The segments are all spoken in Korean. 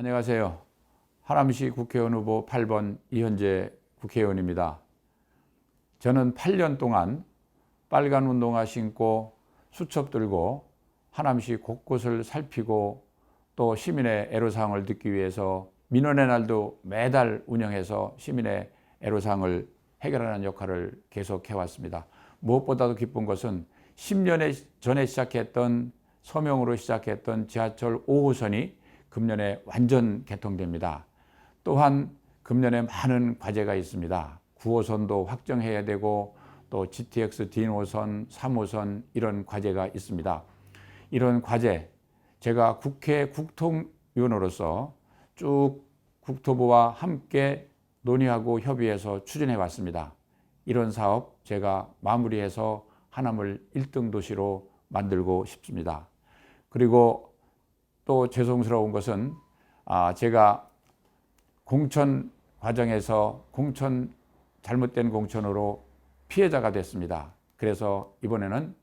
안녕하세요. 하남시 국회의원 후보 8번 이현재 국회의원입니다. 저는 8년 동안 빨간 운동화 신고 수첩 들고 하남시 곳곳을 살피고 또 시민의 애로사항을 듣기 위해서 민원의 날도 매달 운영해서 시민의 애로사항을 해결하는 역할을 계속해 왔습니다. 무엇보다도 기쁜 것은 10년 전에 시작했던 서명으로 시작했던 지하철 5호선이 금년에 완전 개통됩니다. 또한 금년에 많은 과제가 있습니다. 9호선도 확정해야 되고 또 GTX D 노선, 3호선 이런 과제가 있습니다. 이런 과제 제가 국회 국통위원으로서 쭉 국토부와 함께 논의하고 협의해서 추진해 왔습니다. 이런 사업 제가 마무리해서 하남을 1등 도시로 만들고 싶습니다. 그리고 또 죄송스러운 것은 아 제가 공천 과정에서 공천 잘못된 공천으로 피해자가 됐습니다. 그래서 이번에는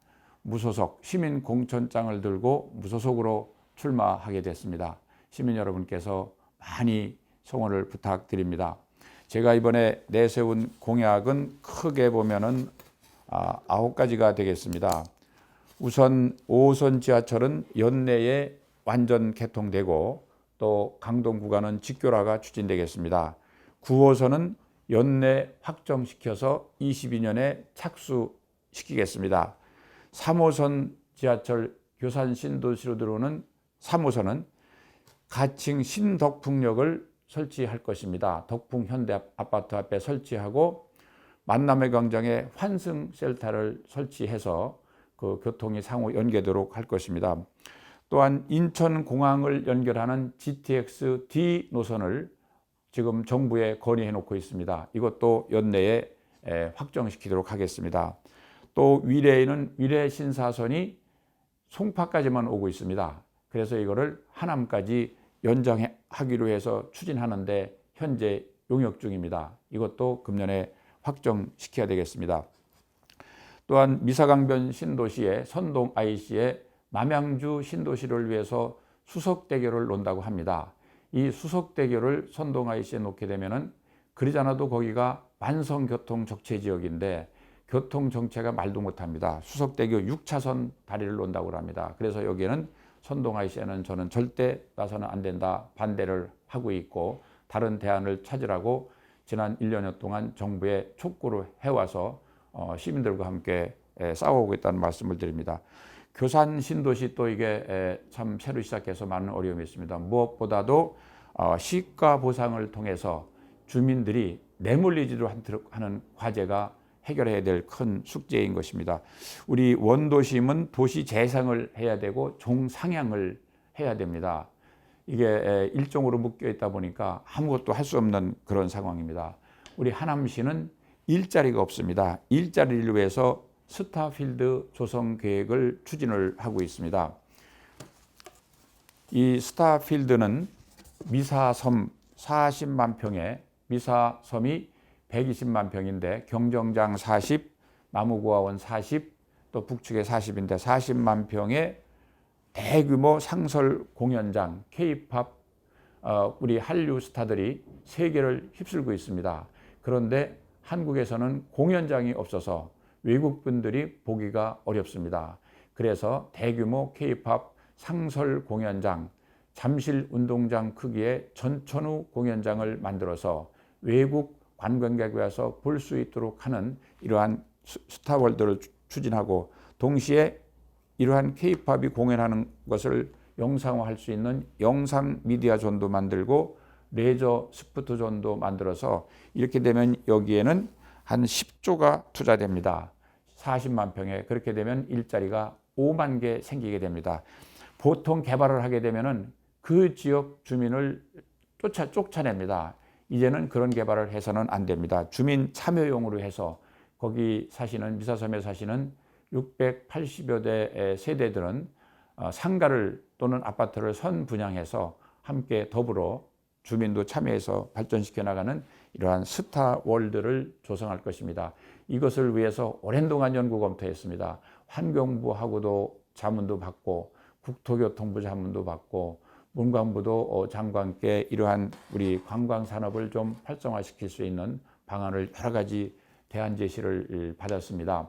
무소속 시민 공천장을 들고 무소속으로 출마하게 됐습니다. 시민 여러분께서 많이 성원을 부탁드립니다. 제가 이번에 내세운 공약은 크게 보면은 아, 아홉 가지가 되겠습니다. 우선 5호선 지하철은 연내에 완전 개통되고 또 강동 구간은 직교라가 추진되겠습니다. 9호선은 연내 확정시켜서 22년에 착수시키겠습니다. 3호선 지하철 교산 신도시로 들어오는 3호선은 가칭 신덕풍역을 설치할 것입니다. 덕풍 현대 아파트 앞에 설치하고 만남의 광장에 환승 셀터를 설치해서 그 교통이 상호 연계되도록 할 것입니다. 또한 인천공항을 연결하는 GTX D 노선을 지금 정부에 건의해 놓고 있습니다. 이것도 연내에 확정시키도록 하겠습니다. 또 위례에는 위례 신사선이 송파까지만 오고 있습니다. 그래서 이거를 하남까지 연장하기로 해서 추진하는데 현재 용역 중입니다. 이것도 금년에 확정시켜야 되겠습니다. 또한 미사강변 신도시의 선동 IC의 남양주 신도시를 위해서 수석 대교를 논다고 합니다. 이 수석 대교를 선동 IC에 놓게 되면은 그러지 않아도 거기가 만성교통 적체 지역인데 교통 정체가 말도 못합니다. 수석대교 6차선 다리를 논다고 합니다. 그래서 여기에는 선동 IC에는 저는 절대 나서는 안 된다 반대를 하고 있고 다른 대안을 찾으라고 지난 1년여 동안 정부에 촉구를 해와서 어, 시민들과 함께 싸워오고 있다는 말씀을 드립니다. 교산 신도시 또 이게 참 새로 시작해서 많은 어려움이 있습니다. 무엇보다도 어, 시가 보상을 통해서 주민들이 내몰리지도 하는 과제가 해결해야 될 큰 숙제인 것입니다. 우리 원도심은 도시 재생을 해야 되고 종상향을 해야 됩니다. 이게 일종으로 묶여 있다 보니까 아무것도 할 수 없는 그런 상황입니다. 우리 하남시는 일자리가 없습니다. 일자리를 위해서 스타필드 조성 계획을 추진을 하고 있습니다. 이 스타필드는 미사섬 40만 평에 미사섬이 120만 평인데 경정장 40, 나무고아원 40, 또 북측에 40인데 40만 평의 대규모 상설 공연장, K-팝 어, 우리 한류 스타들이 세계를 휩쓸고 있습니다. 그런데 한국에서는 공연장이 없어서 외국 분들이 보기가 어렵습니다. 그래서 대규모 K-팝 상설 공연장, 잠실 운동장 크기의 전천후 공연장을 만들어서 외국 관광객이 와서 볼 수 있도록 하는 이러한 스타월드를 추진하고 동시에 이러한 K-팝이 공연하는 것을 영상화할 수 있는 영상 미디어 존도 만들고 레저 스포트 존도 만들어서 이렇게 되면 여기에는 한 10조가 투자됩니다. 40만 평에 그렇게 되면 일자리가 5만 개 생기게 됩니다. 보통 개발을 하게 되면은 그 지역 주민을 쫓아 쫓아냅니다. 이제는 그런 개발을 해서는 안 됩니다. 주민 참여용으로 해서 거기 사시는 미사섬에 사시는 680여 대 세대들은 어, 상가를 또는 아파트를 선 분양해서 함께 더불어 주민도 참여해서 발전시켜 나가는 이러한 스타 월드를 조성할 것입니다. 이것을 위해서 오랜 동안 연구 검토했습니다. 환경부하고도 자문도 받고 국토교통부 자문도 받고 문광부도 어, 장관께 이러한 우리 관광 산업을 좀 활성화시킬 수 있는 방안을 여러 가지 대안 제시를 받았습니다.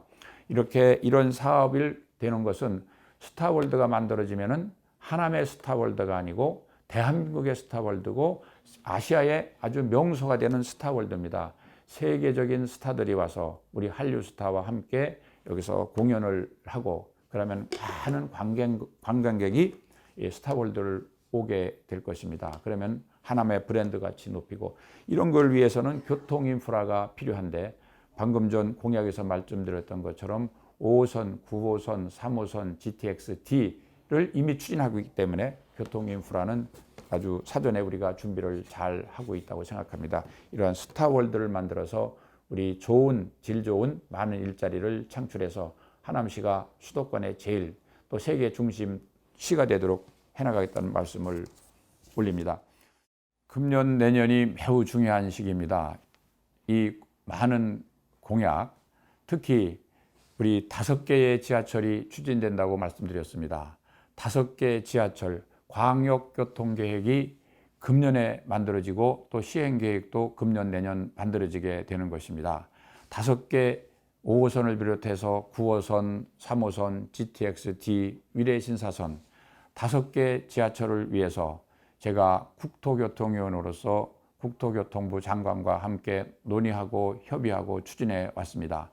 이렇게 이런 사업이 되는 것은 스타월드가 만들어지면은 하남의 스타월드가 아니고 대한민국의 스타월드고 아시아의 아주 명소가 되는 스타월드입니다. 세계적인 스타들이 와서 우리 한류 스타와 함께 여기서 공연을 하고 그러면 많은 관광, 관광객이 이 스타월드를 오게 될 것입니다. 그러면 하나의 브랜드 가치 높이고 이런 걸 위해서는 교통 인프라가 필요한데 방금 전 공약에서 말씀드렸던 것처럼 5호선, 9호선, 3호선, GTX, D를 이미 추진하고 있기 때문에 교통 인프라는 아주 사전에 우리가 준비를 잘 하고 있다고 생각합니다. 이러한 스타월드를 만들어서 우리 좋은 질 좋은 많은 일자리를 창출해서 하남시가 수도권의 제일 또 세계 중심 시가 되도록 해나가겠다는 말씀을 올립니다. 금년 내년이 매우 중요한 시기입니다. 이 많은 공약, 특히 우리 다섯 개의 지하철이 추진된다고 말씀드렸습니다. 다섯 개 지하철 광역교통계획이 금년에 만들어지고 또 시행계획도 금년 내년 만들어지게 되는 것입니다. 다섯 개 5호선을 비롯해서 9호선, 3호선, GTX-D, 위례신사선 다섯 개 지하철을 위해서 제가 국토교통위원으로서 국토교통부 장관과 함께 논의하고 협의하고 추진해 왔습니다.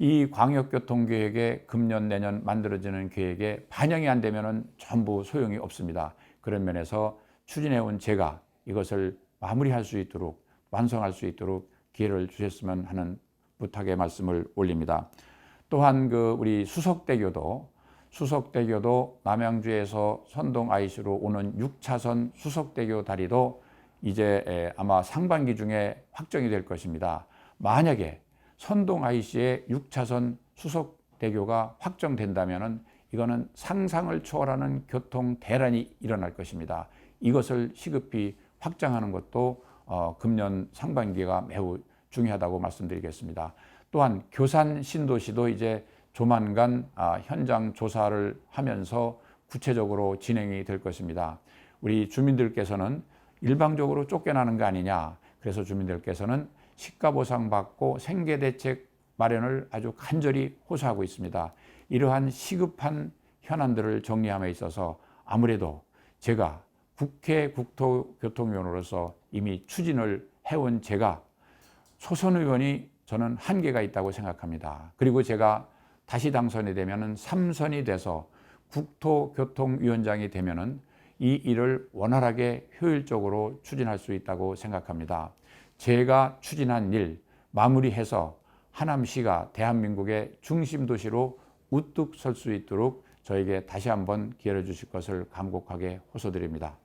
이 광역교통계획에 금년 내년 만들어지는 계획에 반영이 안 되면 전부 소용이 없습니다. 그런 면에서 추진해 온 제가 이것을 마무리할 수 있도록 완성할 수 있도록 기회를 주셨으면 하는 부탁의 말씀을 올립니다. 또한 그 우리 수석대교도 수석대교도 남양주에서 선동 IC로 오는 6차선 수석대교 다리도 이제 아마 상반기 중에 확정이 될 것입니다. 만약에 선동 IC의 6차선 수석대교가 확정된다면 이거는 상상을 초월하는 교통 대란이 일어날 것입니다. 이것을 시급히 확장하는 것도 어, 금년 상반기가 매우 중요하다고 말씀드리겠습니다. 또한 교산 신도시도 이제 조만간 아, 현장 조사를 하면서 구체적으로 진행이 될 것입니다. 우리 주민들께서는 일방적으로 쫓겨나는 거 아니냐. 그래서 주민들께서는 시가 보상 받고 생계 대책 마련을 아주 간절히 호소하고 있습니다. 이러한 시급한 현안들을 정리함에 있어서 아무래도 제가 국회 국토교통위원으로서 이미 추진을 해온 제가 초선 의원이 저는 한계가 있다고 생각합니다. 그리고 제가 다시 당선이 되면은 3선이 돼서 국토교통위원장이 되면은 이 일을 원활하게 효율적으로 추진할 수 있다고 생각합니다. 제가 추진한 일 마무리해서 하남시가 대한민국의 중심 도시로 우뚝 설 수 있도록 저에게 다시 한번 기회를 주실 것을 간곡하게 호소드립니다.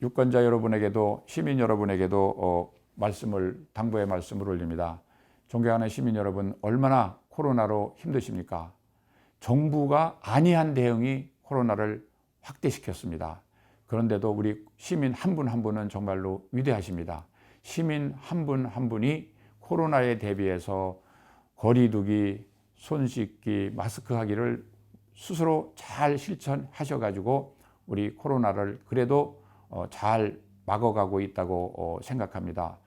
유권자 여러분에게도 시민 여러분에게도 어, 말씀을 당부의 말씀을 올립니다. 존경하는 시민 여러분, 얼마나 코로나로 힘드십니까? 정부가 안이한 대응이 코로나를 확대시켰습니다. 그런데도 우리 시민 한분한 분은 정말로 위대하십니다. 시민 한분한 분이 코로나에 대비해서 거리두기, 손 씻기, 마스크 하기를 스스로 잘 실천하셔가지고 우리 코로나를 그래도 어, 잘 막아가고 있다고 어, 생각합니다.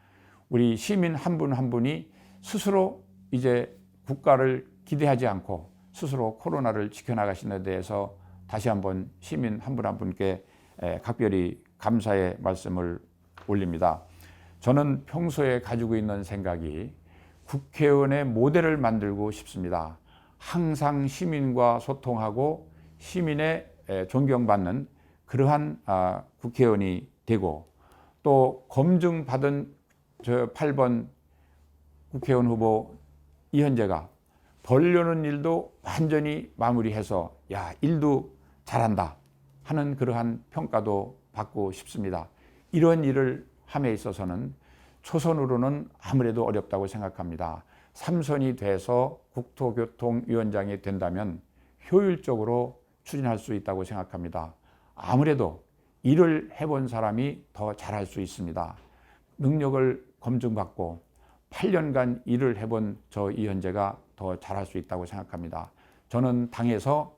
우리 시민 한 분한 한 분이 스스로 이제 국가를 기대하지 않고 스스로 코로나를 지켜나가시는 데에서 다시 한번 시민 한 분한 분께 각별히 감사의 말씀을 올립니다. 저는 평소에 가지고 있는 생각이 국회의원의 모델을 만들고 싶습니다. 항상 시민과 소통하고 시민의 존경받는 그러한 아, 국회의원이 되고 또 검증받은 저 8번 국회의원 후보 이현재가 벌려는 일도 완전히 마무리해서 야 일도 잘한다 하는 그러한 평가도 받고 싶습니다. 이런 일을 함에 있어서는 초선으로는 아무래도 어렵다고 생각합니다. 삼선이 돼서 국토교통위원장이 된다면 효율적으로 추진할 수 있다고 생각합니다. 아무래도 일을 해본 사람이 더 잘할 수 있습니다. 능력을 검증받고 8년간 일을 해본 저 이현재가 더 잘할 수 있다고 생각합니다. 저는 당에서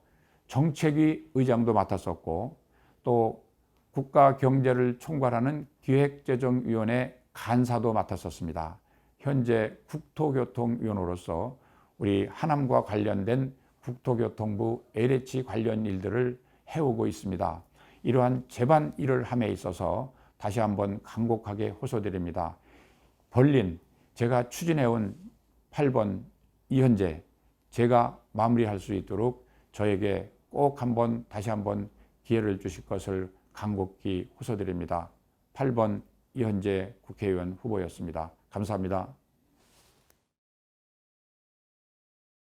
정책위 의장도 맡았었고 또 국가 경제를 총괄하는 기획재정위원회 간사도 맡았었습니다. 현재 국토교통위원으로서 우리 하남과 관련된 국토교통부 LH 관련 일들을 해오고 있습니다. 이러한 제반 일을 함에 있어서 다시 한번 간곡하게 호소드립니다. 벌린 제가 추진해온 8번 이현재 제가 마무리할 수 있도록 저에게 꼭 한번 다시 한번 기회를 주실 것을 간곡히 호소드립니다. 8번 이현재 국회의원 후보였습니다. 감사합니다.